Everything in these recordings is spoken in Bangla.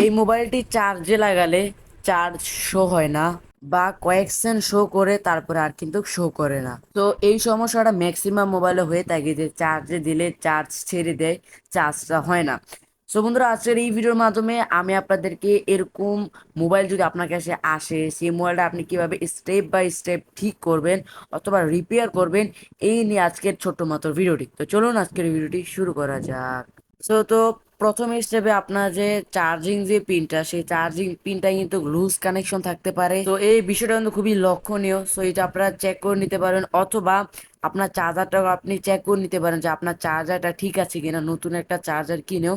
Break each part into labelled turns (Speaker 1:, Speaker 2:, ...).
Speaker 1: এই মোবাইলটি চার্জে লাগালে চার্জ শো হয় না বা কয়েক সেকেন্ড শো করে তারপরে আর কিন্তু শো করে না। তো এই সমস্যাটা ম্যাক্সিমাম মোবাইলে হয়ে থাকে যে চার্জে দিলে চার্জ ছেড়ে দেয় চার্জটা হয় না। সো বন্ধুরা, আজকের এই ভিডিওর মাধ্যমে আমি আপনাদেরকে এরকম মোবাইল যদি আপনার কাছে আসে, সেই মোবাইলটা আপনি কীভাবে স্টেপ বাই স্টেপ ঠিক করবেন অথবা রিপেয়ার করবেন, এই নিয়ে আজকের ছোট্ট মাত্র ভিডিওটি তো চলুন আজকের ভিডিওটি শুরু করা যাক। সো তো প্রথম স্টেপে আপনার যে চার্জিং যে পিনটা সেই চার্জিং পিনটা কিন্তু লুজ কানেকশন থাকতে পারে। তো এই বিষয়টা কিন্তু খুবই লক্ষণীয়। সো এটা আপনারা চেক করে নিতে পারেন অথবা আপনার চার্জারটাও আপনি চেক করে নিতে পারেন যে আপনার চার্জারটা ঠিক আছে কিনা, নতুন একটা চার্জার কিনেও।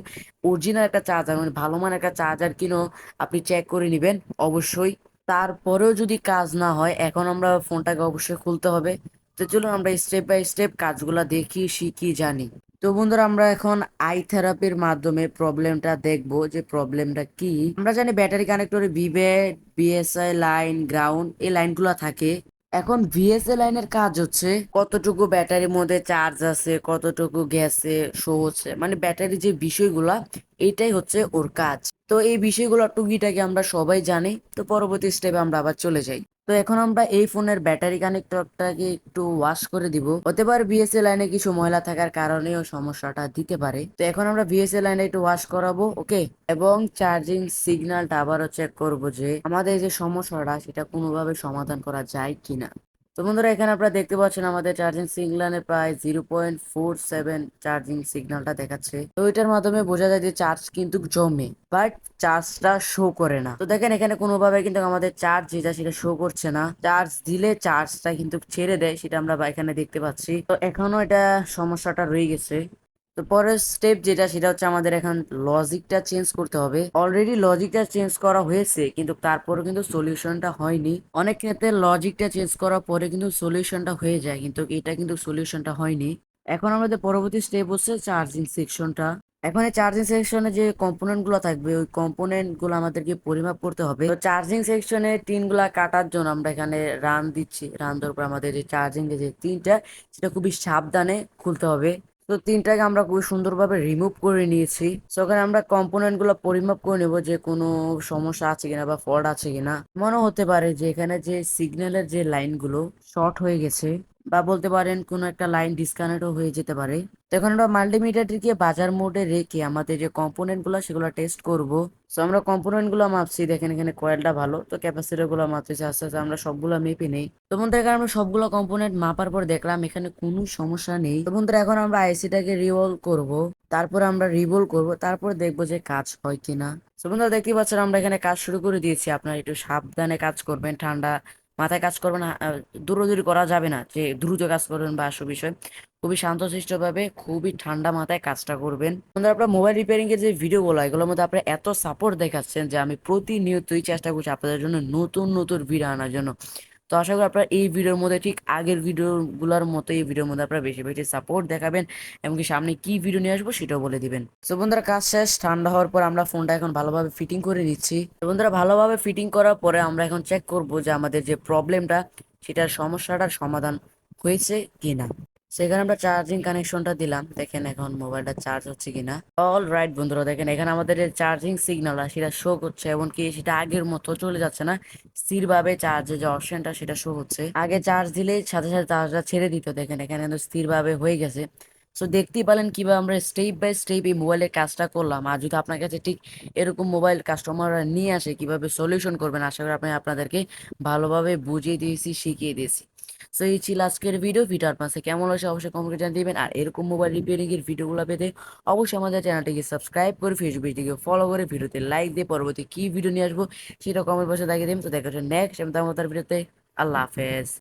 Speaker 1: অরিজিনাল একটা চার্জার মানে ভালো মানের একটা চার্জার কিনেও আপনি চেক করে নেবেন অবশ্যই। তারপরেও যদি কাজ না হয়, এখন আমরা ফোনটাকে অবশ্যই খুলতে হবে। তো চলুন আমরা স্টেপ বাই স্টেপ কাজগুলো দেখি, শিখি, জানি। তো বন্ধুরা, আমরা এখন আই থেরাপির মাধ্যমে প্রবলেমটা দেখব যে প্রবলেমটা কি। আমরা জানি ব্যাটারি কানেক্টরে বিবে বিএসআই লাইন গ্রাউন্ড এই লাইনগুলো থাকে। এখন ভিএসএ লাইনের কাজ হচ্ছে কতটুকু ব্যাটারির মধ্যে চার্জ আছে, কতটুকু গ্যাসে শো হচ্ছে। মানে ব্যাটারি যে বিষয়গুলা এটাই হচ্ছে ওর কাজ। তো এই বিষয়গুলো টুকিটাকে আমরা সবাই জানি। তো পরবর্তী স্টেপে আমরা আবার চলে যাই। তো এখন আমরা এই ফোনের ব্যাটারি কানেক্টরটাকে একটু ওয়াশ করে দিব? হতে পারে বিএসএ লাইনে কিছু ময়লা থাকার কারণেও সমস্যাটা দিতে পারে। তো এখন আমরা বিএসএ লাইনে একটু ওয়াশ করাবো, ওকে? এবং চার্জিং সিগন্যালটা আবারও চেক করব যে আমাদের যে সমস্যাটা, সেটা কোনোভাবে সমাধান করা যায় কিনা। তো বন্ধুরা, এখানে আপনারা দেখতে পাচ্ছেন আমাদের চার্জিং সিগন্যালে প্রায় zero point four seven charging সিগন্যালটা দেখাচ্ছে। তো এটার মাধ্যমে বোঝা যায় যে চার্জ কিন্তু জমে বাট চার্জটা শো করে না। তো দেখেন, এখানে কোনোভাবে কিন্তু আমাদের চার্জ যেটা সেটা শো করছে না। চার্জ দিলে চার্জটা কিন্তু ছেড়ে দেয়, সেটা আমরা এখানে দেখতে পাচ্ছি। তো এখনও এটা সমস্যাটা রয়ে গেছে। তো পরের স্টেপ যেটা, সেটা হচ্ছে আমাদের এখন লজিকটা চেঞ্জ করতে হবে। অলরেডি লজিকটা চেঞ্জ করা হয়েছে, কিন্তু তারপরে কিন্তু সলিউশনটা হয়নি। অনেক ক্ষেত্রে লজিকটা চেঞ্জ করার পরে কিন্তু সলিউশনটা হয়ে যায়, কিন্তু এটা কিন্তু সলিউশনটা হয়নি। এখন আমাদের পরবর্তী স্টেপ হচ্ছে চার্জিং সেকশনটা এখন এই চার্জিং সেকশনে যে কম্পোনেন্টগুলো থাকবে, ওই কম্পোনেন্টগুলো আমাদেরকে পরিমাপ করতে হবে। তো চার্জিং সেকশনে টিনগুলা কাটার জন্য আমরা এখানে রান দিচ্ছি। রান দেওয়ার পর আমাদের যে চার্জিং যে তিনটা সেটা খুবই সাবধানে খুলতে হবে। তো তিনটাকে আমরা খুবই সুন্দরভাবে রিমুভ করে নিয়েছি। তো ওখানে আমরা কম্পোনেন্টগুলো পরিমাপ করে নেব যে কোনো সমস্যা আছে কিনা বা ফল্ট আছে কিনা। মনে হতে পারে যে এখানে যে সিগন্যালের যে লাইনগুলো শর্ট হয়ে গেছে বা বলতে পারেন কোনো একটা লাইন ডিসকানেক্টও হয়ে যেতে পারে। তো এখন আমরা মাল্টিমিটারটিকে বাজার মোডে রেখে আমাদের যে কম্পোনেন্টগুলো, সেগুলো টেস্ট করব। তো আমরা কম্পোনেন্টগুলো মাপছি, দেখেন এখানে কয়েলটা ভালো, তো ক্যাপাসিটরগুলো মাপতেছি আস্তে আস্তে আমরা সবগুলো মেপে নেই। তো বন্ধুরা আমরা সবগুলো কম্পোনেন্ট মাপার পর দেখলাম এখানে কোনো সমস্যা নেই। তো বন্ধুরা, এখন আমরা আইসিটাকে রিভলভ করব, তারপর আমরা রিভলভ করব, তারপর দেখব যে কাজ হয় কিনা। তো বন্ধুরা দেখতে পাচ্ছেন আমরা এখানে কাজ শুরু করে দিয়েছি। আপনারা একটু সাবধানে কাজ করবেন, ঠান্ডা মাথায় কাজ করবেন দূরদূরি করা যাবে না, যে দ্রুত কাজ করবেন বা সব বিষয়। খুবই শান্তশিষ্টভাবে, খুবই ঠান্ডা মাথায় কাজটা করবেন। আপনারা আপনার মোবাইল রিপেয়ারিং এর যে ভিডিওগুলো এগুলোর মধ্যে আপনারা এত সাপোর্ট দেখাচ্ছেন যে আমি প্রতিনিয়তই চেষ্টা করছি আপনাদের জন্য নতুন নতুন ভিডিও আনার জন্য। তো আশা করি আপনারা এই ভিডিওর মধ্যে ঠিক আগের ভিডিওগুলোর মতো এই ভিডিওর মধ্যে আপনারা বেশি বেশি সাপোর্ট দেখাবেন এমনকি সামনে কি ভিডিও নিয়ে আসব সেটাও বলে দিবেন। তো বন্ধুরা, কাজ শেষ, ঠান্ডা হওয়ার পর আমরা ফোনটা এখন ভালোভাবে ফিটিং করে নিচ্ছি। তো বন্ধুরা, ভালোভাবে ফিটিং করার পরে আমরা এখন চেক করব যে আমাদের যে প্রবলেমটা সেটার সমস্যাটার সমাধান হয়েছে কিনা। সেখানে আমরা চার্জিং কানেকশনটা দিলাম। দেখেন এখন মোবাইলটা চার্জ হচ্ছে কিনা। অল রাইট বন্ধুরা, দেখেন এখানে আমাদের যে চার্জিং সিগন্যাল সেটা শো করছে, এমনকি সেটা আগের মতো চলে যাচ্ছে না। স্থিরভাবে চার্জের যে অপশনটা সেটা শো হচ্ছে। আগে চার্জ দিলে সাথে সাথে চার্জটা ছেড়ে দিত। দেখেন এখানে কিন্তু স্থিরভাবে হয়ে গেছে। সো দেখতেই পেলেন কীভাবে আমরা স্টেপ বাই স্টেপ এই মোবাইলের কাজটা করলাম। আর যদি আপনার কাছে ঠিক এরকম মোবাইল কাস্টমাররা নিয়ে আসে, কীভাবে সলিউশন করবেন, আশা করি আপনি আপনাদেরকে ভালোভাবে বুঝিয়ে দিয়েছি, শিখিয়ে দিয়েছি। সো এই ছিল আজকের ভিডিও ভিডিও আপনার কাছে কেমন হয়েছে অবশ্যই কমেন্টে জানিয়ে দিবেন। আর এরকম মোবাইল রিপেয়ারিং এর ভিডিওগুলো পেতে অবশ্যই আমাদের চ্যানেলটিকে সাবস্ক্রাইব করে ফেসবুক পেজটিকে ফলো করে ভিডিওতে লাইক দিয়ে পরবর্তী কি ভিডিও নিয়ে আসব সেটা কমেন্ট বক্সে দেখিয়ে দিন তো দেখা হচ্ছে নেক্সট আমি তার ভিডিওতে আল্লাহ হাফেজ।